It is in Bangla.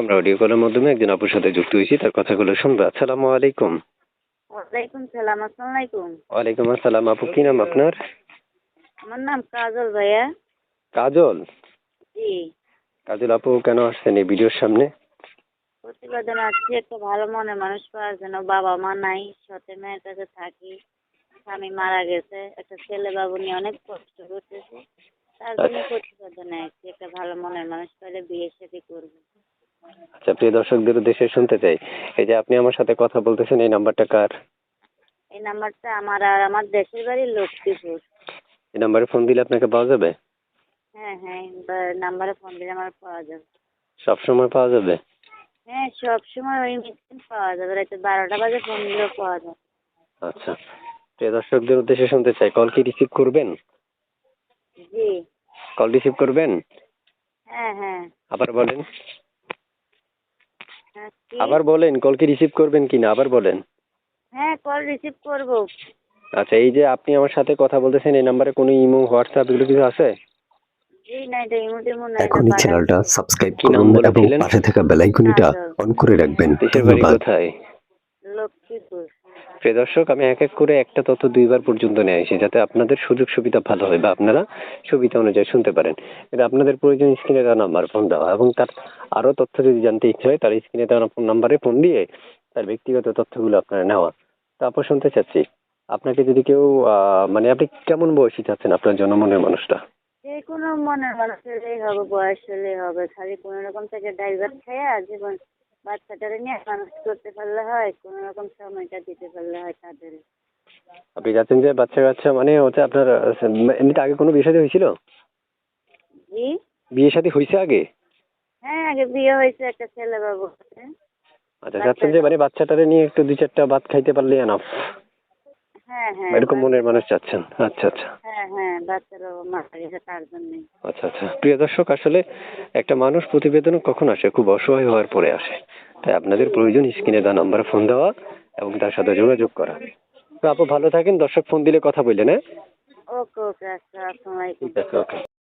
আমরা অডিও কলের মাধ্যমে একজন আপুর সাথে যুক্ত হয়েছি তার কথাগুলো শুনব। আসসালামু আলাইকুম। ওয়ালাইকুম সালাম আসসালামু আলাইকুম। ওয়ালাইকুম আসসালাম আপু কি নাম আপনার? আমার নাম কাজল ভাইয়া। কাজল? জি। কাজল আপু কেন আসছেন এই ভিডিওর সামনে? প্রতিবেদন আসছে একটা ভালো মনে মানুষ পাওয়ার জন্য বাবা মা নাই সতে মেয়ের কাছে থাকি স্বামী মারা গেছে একটা ছেলে বাবু নিয়ে অনেক কষ্ট করতেছে। তার জন্য প্রতিবেদনে আসছে একটা ভালো মনের মানুষ পাইলে বিয়ে সাথে করব। আচ্ছা প্রিয় দর্শকদের উদ্দেশ্যে শুনতে চাই। এই যে আপনি আমার সাথে কথা বলতেছেন এই নাম্বারটা কার? এই নাম্বারটা আমার আর আমার দেশের বাড়ি লক্ষ্মীপুর এই নাম্বারে ফোন দিলে আপনাকে পাওয়া যাবে? হ্যাঁ হ্যাঁ বা- নাম্বারে ফোন দিলে আমার পাওয়া যাবে। সব সময় পাওয়া যাবে? হ্যাঁ সব সময় ওই মিটিং পাওয়া যাবে রাতে বারোটা বাজে ফোন দিলেও পাওয়া যাবে। আচ্ছা প্রিয় দর্শকদের উদ্দেশ্যে শুনতে চাই কল কি রিসিভ করবেন? জি। কল রিসিভ করবেন? হ্যাঁ হ্যাঁ। আবার বলেন? আবার বলেন কল কি রিসিভ করবেন কিনা? আবার বলেন। হ্যাঁ কল রিসিভ করব। আচ্ছা এই যে আপনি আমার সাথে কথা বলতেছেন এই নাম্বারে কোনো ইমো হোয়াটসঅ্যাপ এগুলো কিছু আছে? না না এখনই চ্যানেলটা সাবস্ক্রাইব কি করুন এবং পাশে থাকা বেল আইকনটা অন করে রাখবেন। ধন্যবাদ। কোথায়? লক্ষ্মীপুর। প্রিয় দর্শক, আমি এক এক করে একটা তথ্য দুইবার পর্যন্ত নিয়ে আসি যাতে আপনাদের সুযোগ সুবিধা ভালো হয় বা আপনারা সুবিধা অনুযায়ী শুনতে পারেন। এটা আপনাদের প্রয়োজন স্ক্রিনে দেওয়া নাম্বার, ফোন দেওয়া এবং তার আরও তথ্য যদি জানতে ইচ্ছে হয়, তার স্ক্রিনে দেওয়া ফোন নাম্বারে ফোন দিয়ে তার ব্যক্তিগত তথ্যগুলো আপনারা নেওয়া। তারপর শুনতে চাচ্ছি। আপনাকে যদি কেউ মানে আপনি কেমন বয়সী চাচ্ছেন আপনার জনমনের মানুষটা? যে কোনো মনের মানুষ হবে বয়স হলেই হবে। খালি কোনো রকম থেকে ড্রাইভার খাইয়া জীবন বাচ্চাটারে নিয়ে মানুষ করতে পারলে হয় কোনো রকম সময়টা দিতে পারলে হয় তাদের। আপনি চাচ্ছেন যে বাচ্চা কাচ্চা মানে হচ্ছে আপনার এমনিতে আগে কোনো বিয়ে শাদী হয়েছিল? জি। বিয়ে শাদী হয়েছে আগে? হ্যাঁ আগে বিয়ে হয়েছে একটা ছেলে বাবু আছে। আচ্ছা চাচ্ছেন যে মানে বাচ্চাটারে নিয়ে একটু দুই চারটা ভাত খাইতে পারলে এনাফ হ্যাঁ হ্যাঁ এরকম মনের মানুষ চাচ্ছেন। আচ্ছা আচ্ছা। মারা গেছে তার আচ্ছা আচ্ছা। প্রিয় দর্শক আসলে একটা মানুষ প্রতিবেদন কখন আসে? খুব অসহায় হওয়ার পরে আসে। তাই আপনাদের প্রয়োজন স্ক্রিনে দেওয়া নাম্বারে ফোন দেওয়া এবং তার সাথে যোগাযোগ করা। তো আপু ভালো থাকেন। দর্শক ফোন দিলে কথা বললেন হ্যাঁ? ওকে ওকে। আচ্ছা ওকে।